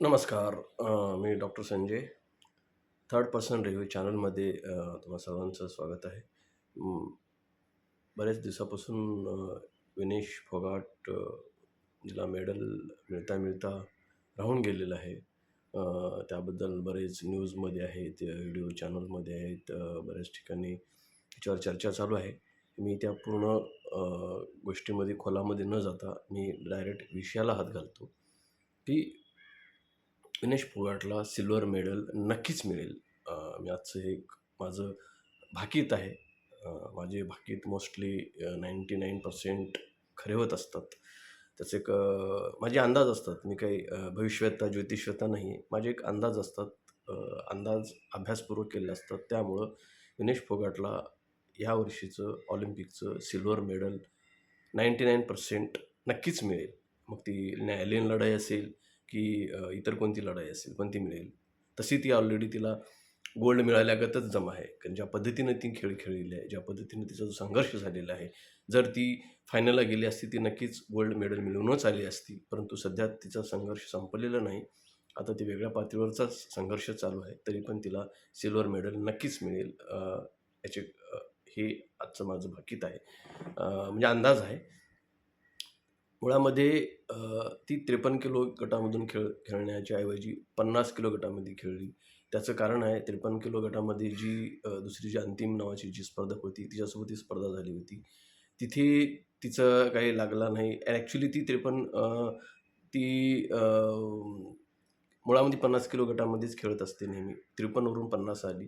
नमस्कार मी doctor Sanjay. Third person review चॅनलमध्ये तुम्हा सर्वांचं स्वागत आहे. बऱ्याच दिवसापासून विनेश फोगाट जिला मेडल मिळता मिळता राहून गेलेलं आहे. त्याबद्दल बरेच न्यूजमध्ये आहेत व्हिडिओ चॅनलमध्ये आहेत बऱ्याच ठिकाणी त्याच्यावर चर्चा चालू आहे. मी त्या पूर्ण गोष्टीमध्ये खोलामध्ये न जाता मी डायरेक्ट विषयाला हात घालतो की विनेश फोगाटला सिल्वर मेडल नक्कीच मिळेल. मी आजचं एक माझं भाकीत आहे. माझे भाकीत मोस्टली नाईंटी नाईन पर्सेंट खरे होत असतात. त्याचे एक माझे अंदाज असतात. मी काही अ, भविष्यवेत्ता ज्योतिषवेत्ता नाही. माझे एक अंदाज असतात. अंदाज अभ्यासपूर्वक केले असतात. त्यामुळं विनेश फोगाटला ह्या वर्षीचं ऑलिम्पिकचं silver medal ninety nine percent नक्कीच मिळेल. मग ती न्यायालयीन लढाई असेल की इतर कोणती लढाई असेल पण ती मिळेल तशी ती ऑलरेडी तिला गोल्ड मिळाल्यागतच जमा आहे. कारण ज्या पद्धतीनं ती खेळ खेळलेली आहे ज्या पद्धतीने तिचा जो संघर्ष झालेला आहे जर ती फायनलला गेली असती ती नक्कीच गोल्ड मेडल मिळवूनच आली असती. परंतु सध्या तिचा संघर्ष संपलेला नाही. आता ती वेगळ्या पातळीवरचा संघर्ष चालू आहे तरी पण तिला सिल्वर मेडल नक्कीच मिळेल. याचे हे आजचं माझं भाकीत आहे. म्हणजे अंदाज आहे. मुळामध्ये ती त्रेपन्न किलो गटामधून खेळ खेळण्याच्या ऐवजी पन्नास किलो गटामध्ये खेळली. त्याचं कारण आहे त्रेपन्न किलो गटामध्ये जी दुसरी जी अंतिम नावाची जी स्पर्धक होती तिच्यासोबत ती स्पर्धा झाली होती. तिथे तिचं काही लागला नाही. ॲक्च्युली ती त्रेपन्न ती मुळामध्ये पन्नास किलो गटामध्येच खेळत असते नेहमी. त्रेपन्नवरून पन्नास आली.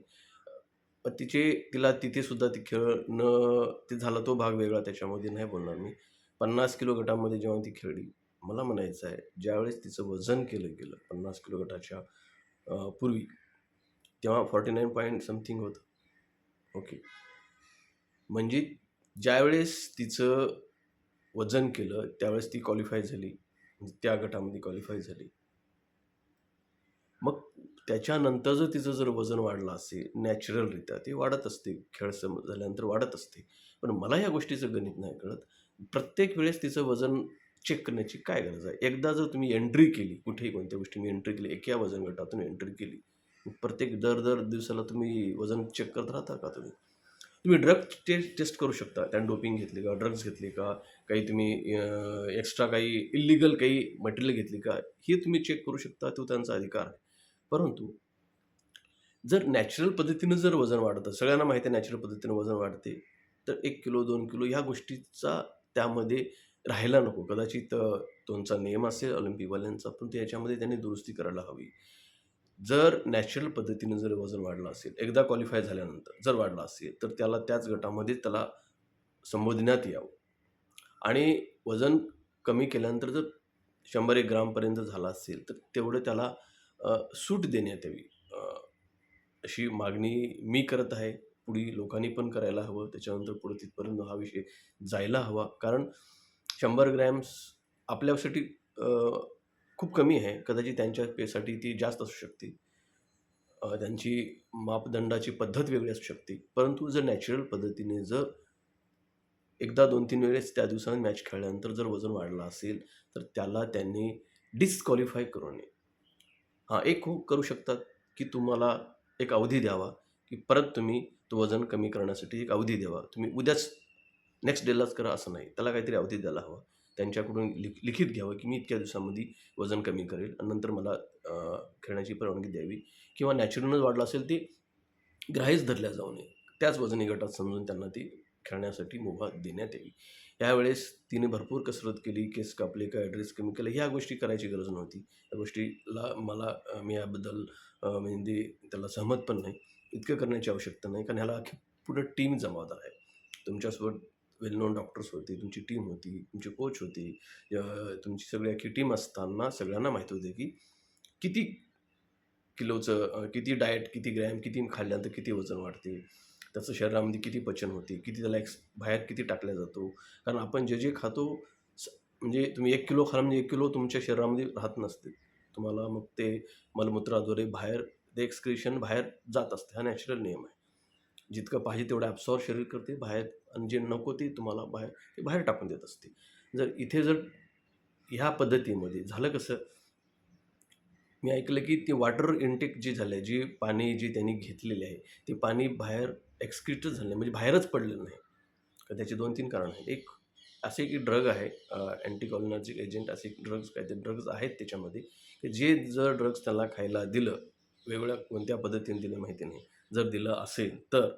तिचे तिला तिथेसुद्धा ती खेळ न ते झाला तो भाग वेगळा त्याच्यामध्ये नाही बोलणार मी. पन्नास किलो गटामध्ये जेव्हा ती खेळली मला म्हणायचं आहे ज्यावेळेस तिचं वजन केलं गेलं पन्नास किलो गटाच्या पूर्वी तेव्हा फॉर्टी नाईन पॉईंट समथिंग होतं. ओके म्हणजे ज्यावेळेस तिचं वजन केलं त्यावेळेस ती क्वालिफाय झाली. म्हणजे त्या गटामध्ये क्वालिफाय झाली. मग त्याच्यानंतर जर तिचं जर वजन वाढलं असेल नॅचरलरित्या ते वाढत असते खेळ सम झाल्यानंतर वाढत असते. पण मला या गोष्टीचं गणित नाही कळत. प्रत्येक वेळेस तिचं वजन चेक करण्याची काय गरज आहे? एकदा जर तुम्ही एंट्री केली कुठेही कोणत्या गोष्टी मी एंट्री केली एका वजन गटातून एंट्री केली प्रत्येक दर दर दिवसाला तुम्ही वजन चेक करत राहता का तुम्ही? तुम्ही ड्रग टेस्ट टेस्ट करू शकता. त्याने डोपिंग घेतली का ड्रग्ज घेतली का काही तुम्ही एक्स्ट्रा काही इलिगल काही मटेरियल घेतली का हे तुम्ही चेक करू शकता. तो त्यांचा अधिकार आहे. परंतु जर नॅचरल पद्धतीनं जर वजन वाढतं सगळ्यांना माहिती आहे नॅचरल पद्धतीनं वजन वाढते तर एक किलो दोन किलो ह्या गोष्टीचा त्यामध्ये राहायला नको. कदाचित तुमचा नियम असेल ऑलिम्पिकवाल्यांचा पण ते याच्यामध्ये त्यांनी दुरुस्ती करायला हवी. जर नॅचरल पद्धतीनं जर वजन वाढलं असेल एकदा क्वालिफाय झाल्यानंतर जर वाढलं असेल तर त्याला त्याच गटामध्ये त्याला संबोधण्यात यावं. आणि वजन कमी केल्यानंतर जर शंभर एक ग्रामपर्यंत झाला असेल तर तेवढं त्याला सूट देण्यात यावी. अशी मागणी मी करत आहे. पुढे लोकांनी पण करायला हवं त्याच्यानंतर पुढे तिथपर्यंत हा विषय जायला हवा. कारण शंभर ग्रॅम्स आपल्यासाठी खूप कमी आहे. कदाचित त्यांच्या पेसाठी ती जास्त असू शकते. त्यांची मापदंडाची पद्धत वेगळी असू शकते. परंतु जर नॅचरल पद्धतीने जर एकदा दोन तीन वेळेस त्या दिवसाने मॅच खेळल्यानंतर जर वजन वाढलं असेल तर त्याला त्यांनी डिस्क्वालिफाय करू नये. हां एक हो करू शकतात की तुम्हाला एक अवधी द्यावा की परत तुम्ही तो वजन कमी करण्यासाठी एक अवधी द्यावा. तुम्ही उद्याच नेक्स्ट डेलाच करा असं नाही. त्याला काहीतरी अवधी द्यायला हवा. त्यांच्याकडून लिख लिखित घ्यावं की मी इतक्या दिवसामध्ये वजन कमी करेल आणि नंतर मला खेळण्याची परवानगी द्यावी किंवा नॅचरलच वाढलं असेल ते ग्राहीच धरल्या जाऊ नये. त्याच वजनी गटात समजून त्यांना ती खेळण्यासाठी मुभा देण्यात यावी. यावेळेस तिने भरपूर कसरत केली केस कापले का ॲड्रेस कमी केलं ह्या गोष्टी करायची गरज नव्हती. या गोष्टीला मला मी याबद्दल म्हणजे त्याला सहमत पण नाही. इतकं करण्याची आवश्यकता नाही कारण ह्याला अख्खी पुढं टीम जबाबदार आहे. तुमच्यासोबत वेल नोन डॉक्टर्स होते तुमची टीम होती तुमची कोच होती तुमची सगळी अख्खी टीम असताना सगळ्यांना माहीत होते की किती किलोचं किती डाएट किती ग्रॅम किती खाल्ल्यानंतर किती वजन वाढते. त्याचं शरीरामध्ये किती पचन होते किती त्याला एक्स बाहेर किती टाकल्या जातो. कारण आपण जे जे खातो स- म्हणजे तुम्ही एक किलो खाल म्हणजे एक किलो तुमच्या शरीरामध्ये राहत नसते. तुम्हाला मग ते मलमूत्राद्वारे बाहेर ते एक्सक्रिशन बाहेर जात असते. हा नॅचरल नियम आहे. जितकं पाहिजे तेवढं ॲब्सॉर्ब शरीर करते. बाहेर आणि जे नको ते तुम्हाला बाहेर ते बाहेर टाकून देत असते. जर इथे जर ह्या पद्धतीमध्ये झालं कसं? मी ऐकलं की ती वॉटर इनटेक जी झालं आहे जी पाणी जी त्यांनी घेतलेली आहे ते पाणी बाहेर एक्सक्रिटच झालं आहे म्हणजे बाहेरच पडलेलं नाही. तर त्याचे दोन तीन कारण आहेत. एक असे की ड्रग आहे अँटीकॉलिनर्जिक एजंट असे ड्रग्ज काय ते ड्रग्ज आहेत त्याच्यामध्ये. की जे जर ड्रग्ज त्याला खायला दिलं वेगवेगळ्या कोणत्या पद्धतीने दिलं माहिती नाही. जर दिलं असेल तर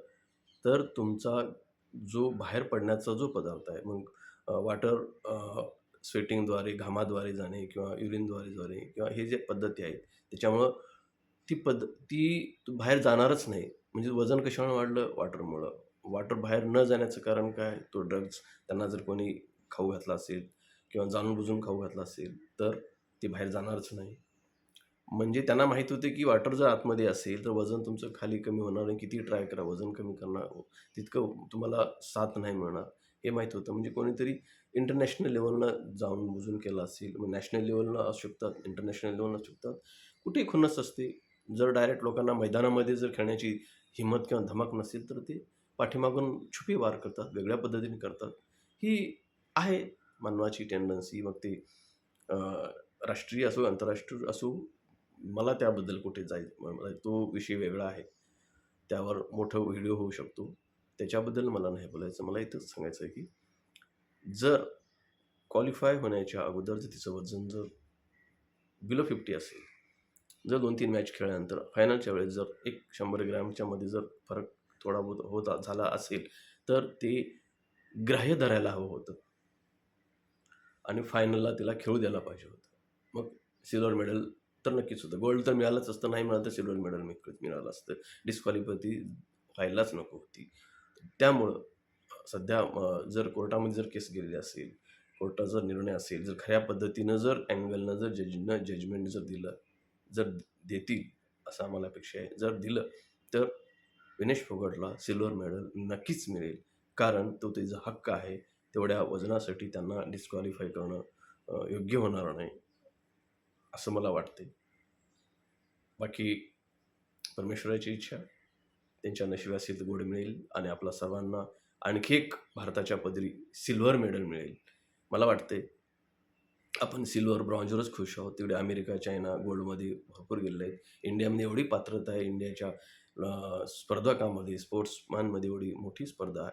तर तुमचा जो बाहेर पडण्याचा जो पदार्थ आहे मग वॉटर स्वेटिंगद्वारे घामाद्वारे जाणे किंवा युरिनद्वारे जाणे किंवा हे जे पद्धती आहेत त्याच्यामुळं ती पद ती बाहेर जाणारच नाही. म्हणजे वजन कशामुळे वाढलं? वॉटरमुळं वॉटर बाहेर न जाण्याचं कारण काय? तो ड्रग्ज त्यांना जर कोणी खाऊ घातला असेल किंवा जाणून बुजून खाऊ घातला असेल तर ते बाहेर जाणारच नाही. म्हणजे त्यांना माहीत होते की वॉटर जर आतमध्ये असेल तर वजन तुमचं खाली कमी होणार नाही किती ट्राय करा वजन कमी करणार हो. तितकं तुम्हाला साथ नाही मिळणार हे माहीत होतं. म्हणजे कोणीतरी इंटरनॅशनल लेवलनं जाऊन बुजून केलं असेल मग नॅशनल लेवलनं असू शकतात इंटरनॅशनल लेवलनं असू शकतात कुठेही खुन्नस असते. जर डायरेक्ट लोकांना मैदानामध्ये जर खेळण्याची हिंमत किंवा धमक नसेल तर ते पाठीमागून छुपी वार करतात वेगळ्या पद्धतीने करतात. ही आहे मानवाची टेंडन्सी मग ते राष्ट्रीय असो आंतरराष्ट्रीय असो मला त्याबद्दल कुठे जायचं मला तो विषय वेगळा आहे. त्यावर मोठं व्हिडिओ होऊ शकतो. त्याच्याबद्दल मला नाही बोलायचं. मला इथंच सांगायचं आहे की जर क्वालिफाय होण्याच्या अगोदर जर तिचं वजन जर बिलो फिफ्टी असेल जर दोन तीन मॅच खेळल्यानंतर फायनलच्या वेळेस जर एक शंभर ग्रॅमच्या मध्ये जर फरक थोडा बहुत होता झाला असेल तर ते ग्राह्य धरायला हवं होतं. आणि फायनलला तिला खेळू द्यायला पाहिजे होतं. मग सिल्वर मेडल तर नक्कीच होतं. गोल्ड तर मिळालंच असतं नाही मिळालं तर सिल्वर मेडल मिळालं असतं. डिस्क्वालिफाय व्हायलाच नको होती. त्यामुळं सध्या जर कोर्टामध्ये जर केस गेलेली असेल कोर्टाचा निर्णय असेल जर खऱ्या पद्धतीनं जर अँगलनं जर जजनं जजमेंट जर दिलं जर देतील असं आम्हाला अपेक्षा आहे. जर दिलं तर विनेश फोगटला सिल्वर मेडल नक्कीच मिळेल. कारण तो त्याचा हक्क आहे. तेवढ्या वजनासाठी त्यांना डिस्क्वालिफाय करणं योग्य होणार नाही असं मला वाटते बाकी परमेश्वराची इच्छा त्यांच्या नशिबासीत गोड मिळेल आणि आपला सर्वांना आणखी एक भारताच्या पदरी सिल्वर मेडल मिळेल. मला वाटते आपण सिल्वर ब्रॉन्झवरच खुश आहोत. तेवढे अमेरिका चायना गोल्डमध्ये भरपूर गेलेले आहेत. इंडियामध्ये एवढी पात्रता आहे. इंडियाच्या स्पर्धकामध्ये स्पोर्ट्समॅनमध्ये एवढी मोठी स्पर्धा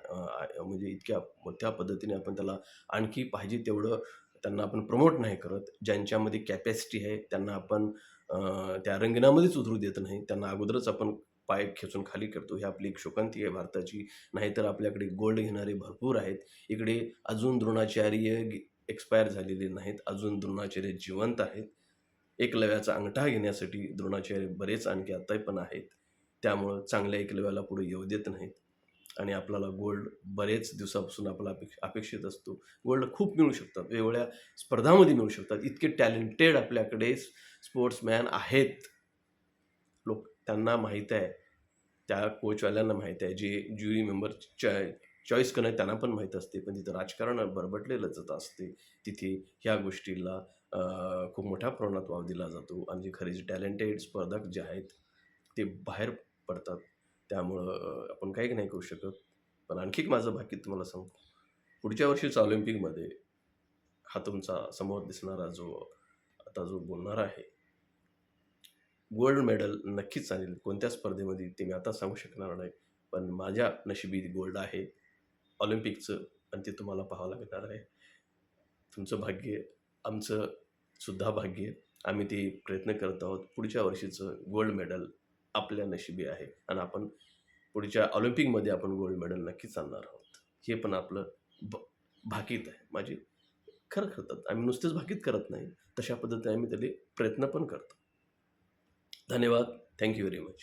म्हणजे इतक्या मोठ्या पद्धतीने आपण त्याला आणखी पाहिजे तेवढं त्यांना आपण प्रमोट नाही करत. ज्यांच्यामध्ये कॅपॅसिटी आहे त्यांना आपण त्या रंगणामध्येच उतरू देत नाही. त्यांना अगोदरच आपण पाय खेचून खाली करतो. ही आपली एक शोकांती आहे भारताची. नाहीतर आपल्याकडे गोल्ड घेणारे भरपूर आहेत. इकडे अजून द्रोणाचार्य एक्सपायर झालेले नाहीत. अजून द्रोणाचार्य जिवंत आहेत. एकलव्याचा अंगठा घेण्यासाठी द्रोणाचार्य बरेच आणखी आताही पण आहेत. त्यामुळं चांगल्या एकलव्याला पुढे येऊ देत नाहीत. आणि आपल्याला गोल्ड बरेच दिवसापासून आपला अपेक्ष अपेक्षित असतो. गोल्ड खूप मिळू शकतात. वेगवेगळ्या स्पर्धामध्ये मिळू शकतात. इतके टॅलेंटेड आपल्याकडे स्पोर्ट्समॅन आहेत. लोक त्यांना माहीत आहे. त्या कोचवाल्यांना माहीत आहे. जे ज्युरी मेंबर चॉय चॉईस करणं त्यांना पण माहीत असते. पण तिथं राजकारण बरबटलेलं जात असते. तिथे ह्या गोष्टीला खूप मोठ्या प्रमाणात वाव दिला जातो. आणि जे खरे जे टॅलेंटेड स्पर्धक जे आहेत ते बाहेर पडतात. त्यामुळं आपण काही नाही करू शकत. पण आणखी एक माझं बाकी तुम्हाला सांगतो पुढच्या वर्षीच्या ऑलिम्पिकमध्ये हा तुमचा समोर दिसणारा जो आता जो बोलणारा आहे गोल्ड मेडल नक्कीच चालेल. कोणत्या स्पर्धेमध्ये ते मी आता सांगू शकणार नाही. पण माझ्या नशिबी गोल्ड आहे ऑलिम्पिकचं आणि ते तुम्हाला पाहावं लागणार आहे. तुमचं भाग्य आमचं सुद्धा भाग्य. आम्ही ते प्रयत्न करत आहोत पुढच्या वर्षीचं गोल्ड मेडल आपल्या नशिबी आहे. आणि आपण पुढच्या ऑलिम्पिकमध्ये आपण गोल्ड मेडल नक्कीच आणणार आहोत. हे पण आपलं ब भाकीत आहे. माझी खरं करतात आम्ही नुसतेच भाकीत करत नाही. तशा पद्धतीने आम्ही त्याचे प्रयत्न पण करतो. धन्यवाद. Thank you very much